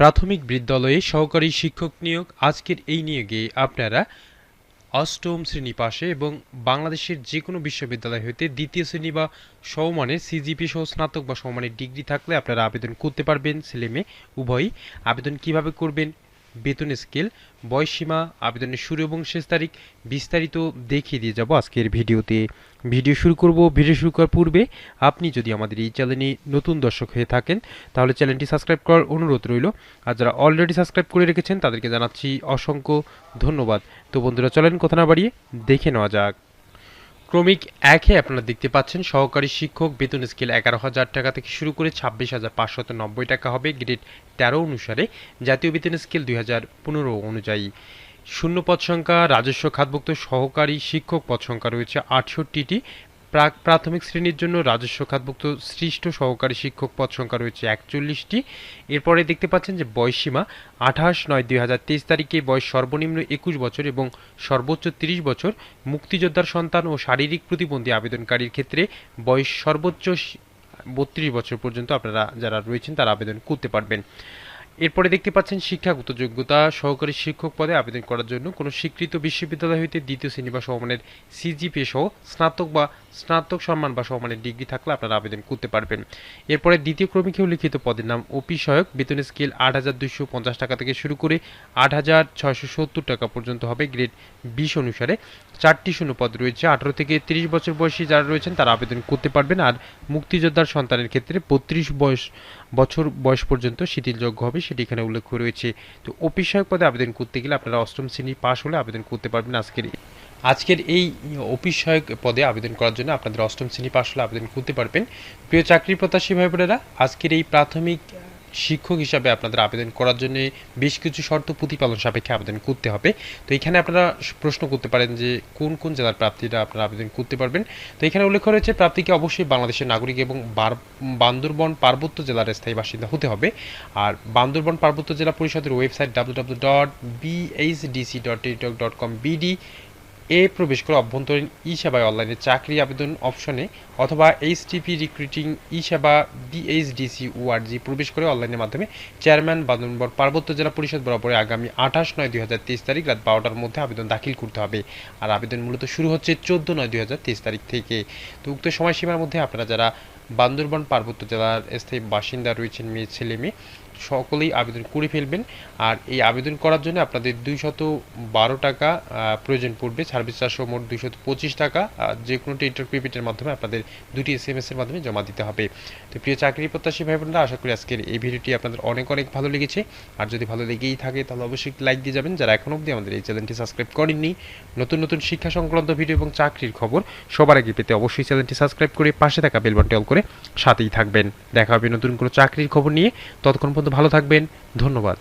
প্রাথমিক বিদ্যালয়ে সহকারী শিক্ষক নিয়োগ। আজকের এই নিয়োগে আপনারা অষ্টম শ্রেণি পাশে এবং বাংলাদেশের যে কোনো বিশ্ববিদ্যালয় হইতে দ্বিতীয় শ্রেণি বা সমমানের সিজিপি সহ স্নাতক বা সমমানের ডিগ্রি থাকলে আপনারা আবেদন করতে পারবেন ছেলে মেয়ে উভয়ই। আবেদন কীভাবে করবেন বেতন স্কেল বয়সীমা আবেদনের শুরু এবং শেষ তারিখ বিস্তারিত দেখিয়ে দিয়ে যাব আজকের ভিডিওতে। ভিডিও শুরু করব, ভিডিও শুরু করার পূর্বে আপনি যদি আমাদের এই চ্যানেলে নতুন দর্শক হয়ে থাকেন, তাহলে চ্যানেলটি সাবস্ক্রাইব করার অনুরোধ রইল। আর যারা অলরেডি সাবস্ক্রাইব করে রেখেছেন, তাদেরকে জানাচ্ছি অসংখ্য ধন্যবাদ। তো বন্ধুরা, চলেন কথা না বাড়িয়ে দেখে নেওয়া যাক। ক্রমিক একে আপনারা দেখতে পাচ্ছেন, সহকারী শিক্ষক, বেতন স্কেল এগারো হাজার টাকা থেকে শুরু করে ছাব্বিশ হাজার পাঁচশত নব্বই টাকা হবে গ্রেড তেরো অনুসারে জাতীয় বেতন স্কেল দুই হাজার পনেরো অনুযায়ী। শূন্য পদ সংখ্যা, রাজস্ব খাতভুক্ত সহকারী শিক্ষক পদ সংখ্যা রয়েছে আটষট্টিটি প্রাক প্রাথমিক শ্রেণির জন্য রাজস্ব খাতভুক্ত সৃষ্ট সহকারী শিক্ষক পদ সংখ্যা রয়েছে একচল্লিশটি। এরপরে দেখতে পাচ্ছেন যে বয়সীমা আঠাশ নয় দুই হাজার তেইশ তারিখে বয়স সর্বনিম্ন একুশ বছর এবং সর্বোচ্চ তিরিশ বছর মুক্তিযোদ্ধার সন্তান ও শারীরিক প্রতিবন্ধী আবেদনকারীর ক্ষেত্রে বয়স সর্বোচ্চ বত্রিশ বছর পর্যন্ত আপনারা যারা রয়েছেন তারা আবেদন করতে পারবেন। এরপরে দেখতে পাচ্ছেন শিক্ষাগত যোগ্যতা সহকারী শিক্ষক পদে আবেদন করার জন্য কোনো স্বীকৃত বিশ্ববিদ্যালয় হইতে দ্বিতীয় শ্রেণি বা সমমানের সিজিপিএ সহ স্নাতক বা স্নাতক সম্মান বা সমমানের ডিগ্রি থাকলে আপনারা আবেদন করতে পারবেন। এরপরে দ্বিতীয় ক্রমিকে উল্লিখিত পদের নাম ওপি সহায়ক। বেতন স্কেল আট হাজার দুইশো পঞ্চাশ টাকা থেকে শুরু করে আট হাজার ছয়শো সত্তর টাকা পর্যন্ত হবে। গ্রেড বিশ অনুসারে চারটি শূন্য পদ রয়েছে। আঠারো থেকে তিরিশ বছর বয়সী যারা রয়েছেন তারা আবেদন করতে পারবেন। আর মুক্তিযোদ্ধার সন্তানের ক্ষেত্রে বত্রিশ বয়স বছর বয়স পর্যন্ত শিথিলযোগ্য হবে। সেটি এখানে উল্লেখ রয়েছে। তো অফিস সহায়ক পদে আবেদন করতে গেলে আপনারা অষ্টম শ্রেণি পাশ হলে আবেদন করতে পারবেন আজকের আজকের এই অফিস সহায়ক পদে আবেদন করার জন্য আপনাদের অষ্টম শ্রেণি পাশ হলে আবেদন করতে পারবেন। প্রিয় চাকরি প্রত্যাশী ভাই বোনেরা আজকের এই প্রাথমিক শিক্ষক হিসাবে আপনাদের আবেদন করার জন্য বেশ কিছু শর্ত প্রতিপালন সাপেক্ষে আবেদন করতে হবে। তো এখানে আপনারা প্রশ্ন করতে পারেন যে কোন কোন জেলার প্রার্থীরা আপনারা আবেদন করতে পারবেন। তো এখানে উল্লেখ রয়েছে প্রার্থীকে অবশ্যই বাংলাদেশের নাগরিক এবং বান্দরবন পার্বত্য জেলার স্থায়ী বাসিন্দা হতে হবে। আর বান্দরবন পার্বত্য জেলা পরিষদের website W dot BHDC dot dot com BD এ প্রবেশ করে অভ্যন্তরীণ ই সেবায় অনলাইনে চাকরি আবেদন অপশনে অথবা এইচটিপি রিক্রুটিং ই সেবা বিএইচডিসি ওআরজি প্রবেশ করে অনলাইনের মাধ্যমে চেয়ারম্যান বান্দরবন পার্বত্য জেলা পরিষদ বরাবরে আগামী আঠাশ নয় দুই হাজার তেইশ তারিখ রাত বারোটার মধ্যে আবেদন দাখিল করতে হবে। আর আবেদন মূলত শুরু হচ্ছে চোদ্দ নয় দুই হাজার তেইশ তারিখ থেকে। তো উক্ত সময়সীমার মধ্যে আপনারা যারা বান্দরবান পার্বত্য জেলার স্থায়ী বাসিন্দা রয়েছেন, মেয়ে, ছেলে, মেয়ে সকলেই আবেদন করে ফেলবেন। আর এই আবেদন করার জন্য আপনাদের দুইশত বারো টাকা প্রয়োজন পড়বে। সার্ভিস চার্জ মোট দুইশত পঁচিশ টাকা। যে কোনো টেন্টার প্রিপেটের মাধ্যমে আপনাদের দুটি এস এম এর মাধ্যমে জমা দিতে হবে। তো প্রিয় চাকরি প্রত্যাশী ভাই বোনরা আশা করি আজকের এই ভিডিওটি আপনাদের অনেক অনেক ভালো লেগেছে। আর যদি ভালো লেগেই থাকে, তাহলে অবশ্যই লাইক দিয়ে যাবেন। যারা এখনও অবধি আমাদের এই চ্যানেলটি সাবস্ক্রাইব করেননি, নতুন নতুন শিক্ষা সংক্রান্ত ভিডিও এবং চাকরির খবর সবার আগে পেতে অবশ্যই চ্যানেলটি সাবস্ক্রাইব করে পাশে থাকা বেল বাটনটি অল করে সাথেই থাকবেন। দেখা হবে নতুন কোনো চাকরির খবর নিয়ে। ততক্ষণ পর্যন্ত ভালো থাকবেন। ধন্যবাদ।